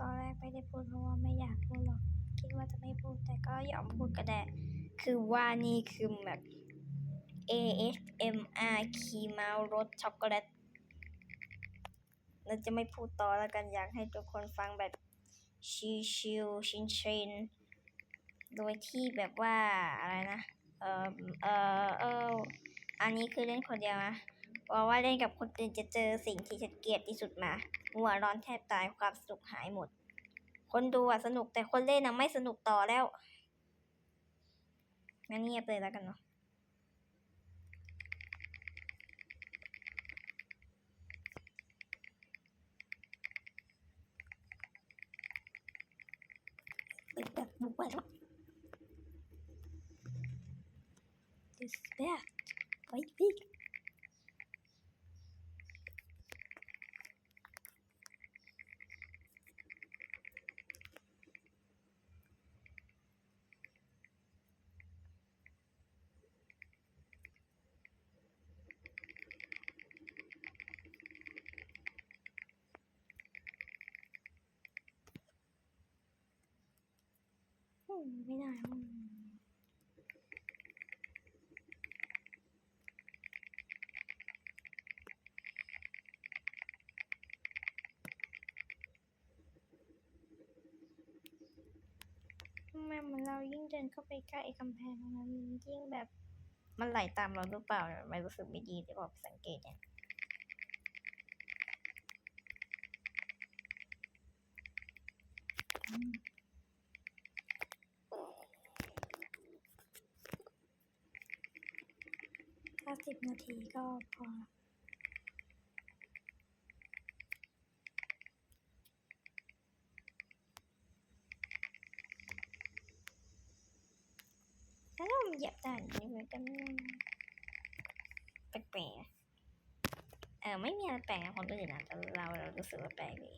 ตอนแรกไม่ได้พูดเพราะว่าไม่อยากพูดหรอก คิดว่าจะไม่พูดแต่ก็ยอมพูดก็ได้ คือว่านี่คือแบบ ASMR ขี่เมารสช็อกโกแลตเราจะไม่พูดต่อแล้วกันอยากให้ทุกคนฟังแบบชิวชิวชินชินๆโดยที่แบบว่าอะไรนะ เออเออเอออันนี้คือเล่นคนเดียวนะ เพราะว่าเล่นกับคนอื่นจะเจอสิ่งที่ฉันเกลียดที่สุดมา หัวร้อนแทบตายความสนุกหายหมด คนดูอะสนุกแต่คนเล่นอะไม่สนุกต่อแล้วงั้นเงียบเลยแล้วกันเนาะแบบบุกไปแล้ว This bad. Wait, ไม่ได้อืมทำไมเหมือนเรายิ่งเดินเข้าไปใกล้กำแพงตรงนั้นมันยิ่งแบบมันไหลตามเราหรือเปล่าเนี่ยไม่รู้สึกไม่ดีที่บอกสังเกตเนี่ยอืม ถ้า สิบนาทีก็พอแล้วเราเหยียบด่านนี้มันก็ไม่แปลกๆเออไม่มีอะไรแปลกกับคนอื่นนะแต่เราเรารู้สึกว่าแปลกดี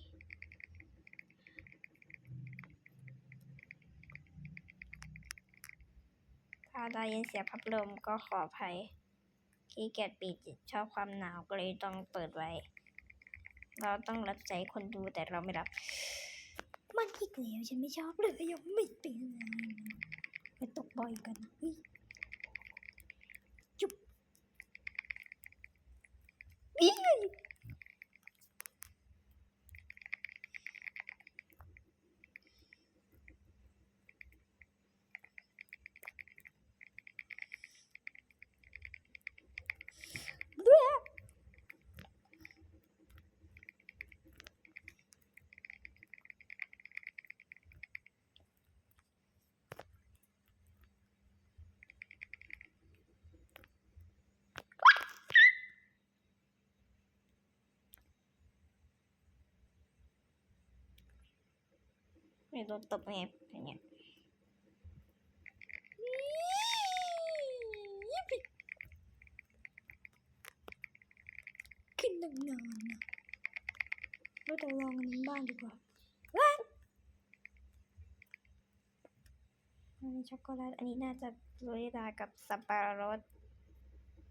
ถ้าได้ยินเสียงพัดลมก็ขออภัย ขี้เกียจปิดชอบความหนาวก็เลยต้องเปิดไว้ เราต้องรับใจคนดูแต่เราไม่รับ มันอีกแล้วฉันไม่ชอบเลยยังไม่เป็นเลยไปตกบ่อยกันเฮ้ยจุ๊บอี ไม่โดนตบไงอย่างเงี้ยยิปปี้ขึ้นนานๆนะเราต้องลองอันนี้บ้างดีกว่าว้าอันนี้ช็อกโกแลตอันนี้น่าจะโรยดากับสับปะรด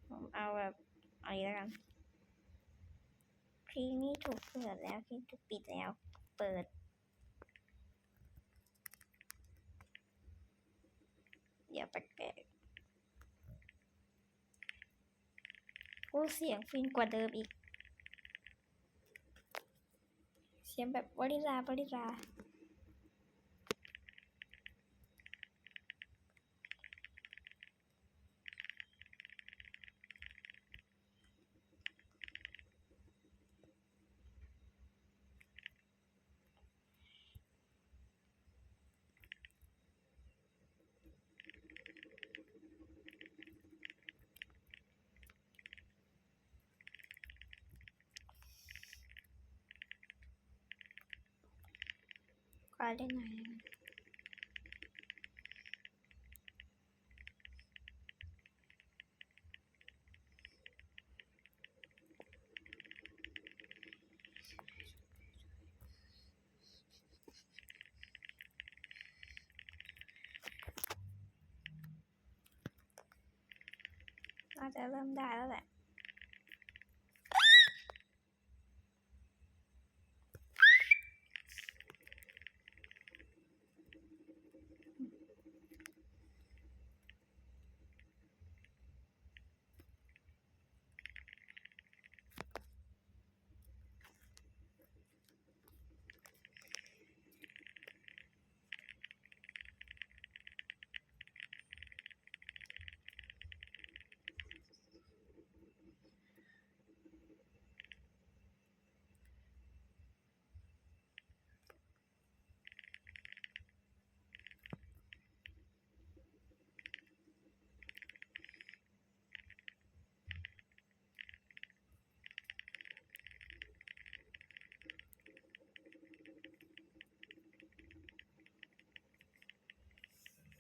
ผมเอาแบบอันนี้แล้วกันครีมนี่ถูกเปิดแล้วครีมถูกปิดแล้ว เปิด อย่าแปลกๆโอ้เสียงฟินกว่าเดิมอีก เสียงแบบวริลาวริลาาเล่นไหนน่าจะเริ่มได้แล้วแหละ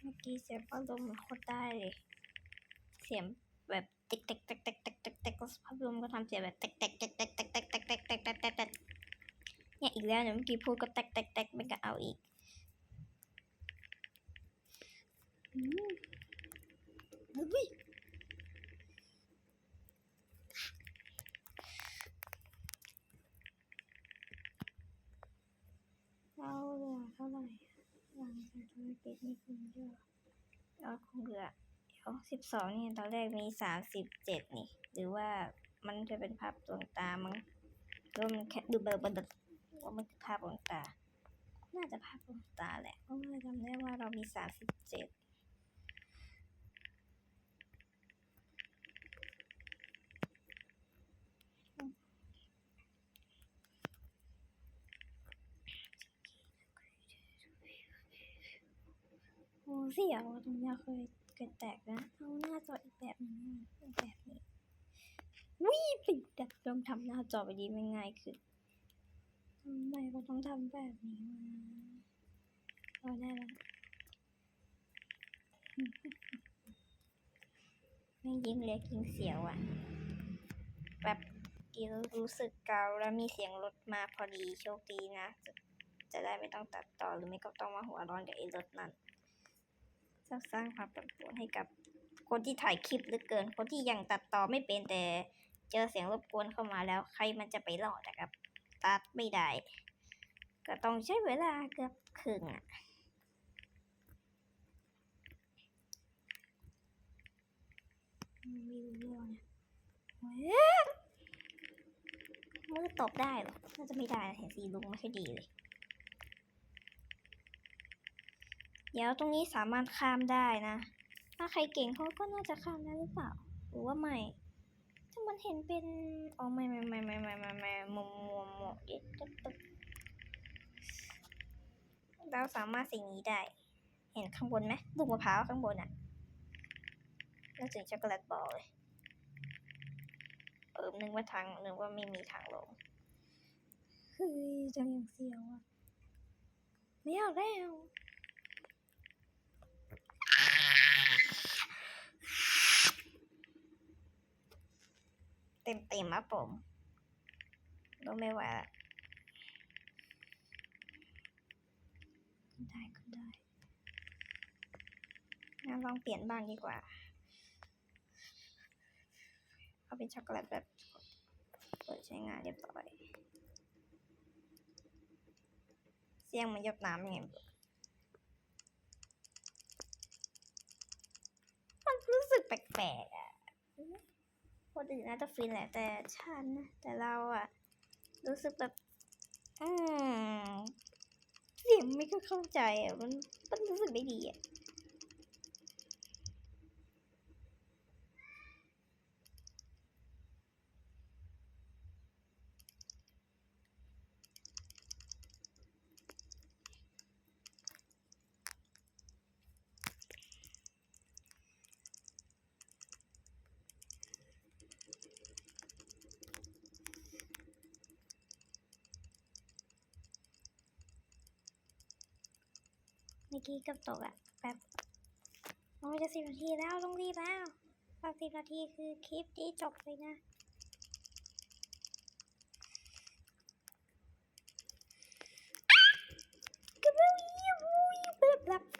มื่อกี้เสียงพัดลมมันโคตรได้เลย เสียงแบบติ๊กติ๊กติ๊กติ๊กติ๊กติ๊กติ๊กแล้วพัดลมก็ทำเสียงแบบติ๊กติ๊กติ๊กติ๊กติ๊กติ๊กติ๊กติ๊กติ๊กติ๊กติ๊กติ๊กเนี่ยอีกแล้วเดี๋ยเมื่อกี้พูดก็ติ๊กติ๊กติ๊กไม่ก็เอาอีกอืมอุ้ยเหลือเท่าไหร่หลังจากธุรกิจนี่คุณ ยอดยอดคงเหลือเดี๋ยวสิบสองนี่ตอนแรกมีสามสิบเจ็ดนี่ หรือว่ามันจะเป็นภาพดวงตามั้งหรือว่ามันแค่ดูเบอร์บันดว่ามันคือภาพดวงตา น่าจะภาพดวงตาแหละเพราะว่าจำได้ว่าเรามีสามสิบเจ็ด เสียวตรงนี้เคยเกิดแตกนะเอาหน้าจออีกแบบนึงอะเป็นแบบนี้วิปิดดับลองทำหน้าจอไปดีไม่ง่ายขึ้นทำไมเราต้องทำแบบนี้วะเราได้แล้วไม่ยิ้มเล็กยิงเสียวอะ่ะแบบกี้รู้สึกเกาแล้วมีเสียงรถมาพอดีโชคดีนะจะจะได้ไม่ต้องตัดต่อหรือไม่ก็ต้องมาหัวร้อนกับไอ้รถนั้น สร้างความปั่นป่วนให้กับคนที่ถ่ายคลิปหลือเกิน คนที่ยังตัดต่อไม่เป็นแต่เจอเสียงรบกวนเข้ามาแล้ว ใครมันจะไปรอดอะครับ ตัดไม่ได้ ก็ต้องใช้เวลาเกือบครึ่งอะไม่รู้เรื่องนะเว้ยมือตบได้เหรอ น่าจะไม่ได้เห็นสีลุงไม่ค่อยดีเลย เดี๋ยวตรงนี้สามารถข้ามได้นะ ถ้าใครเก่งเขาก็น่าจะข้ามได้หรือเปล่า หรือว่าไม่ถ้ามันเห็นเป็นอ๋อไม่ไม่ไม่ไม่ไม่ไม่ไม่มุมมุมมุมเด็ดตึ๊บเราสามารถสิ่งนี้ได้ เห็นข้างบนไหมลูกมะพร้าวข้างบนอะแล้วถึงช็อกโกแลตบอลเลยเออนึกว่าทางนึกว่าไม่มีทางลงเฮ้ยจังย่างเสียวอะไม่เอาแล้ว เต็มเต็มๆอะผมก็ไม่ไหวละได้ขึ้นได้งั้นลองเปลี่ยนบ้างดีกว่า เอาเป็นช็อกโกแลตแบบเปิดใช้งานเรียบร้อย เสียงมันยดน้ำยังไงมันรู้สึกแปลกๆอะ คนอื่นน่าจะฟินแหละ แต่ฉันแต่เราอะรู้สึกแบบ อืมเสียงไม่ค่อยเข้าใจอะมันมันรู้สึกไม่ดีอะ มื่อกี้กับตกอะแบบมัยจะสิบนาทีแล้วต้องรีบแล้วฝากสิบนาทีคือคลิปที่จบเลยนะ Good morning,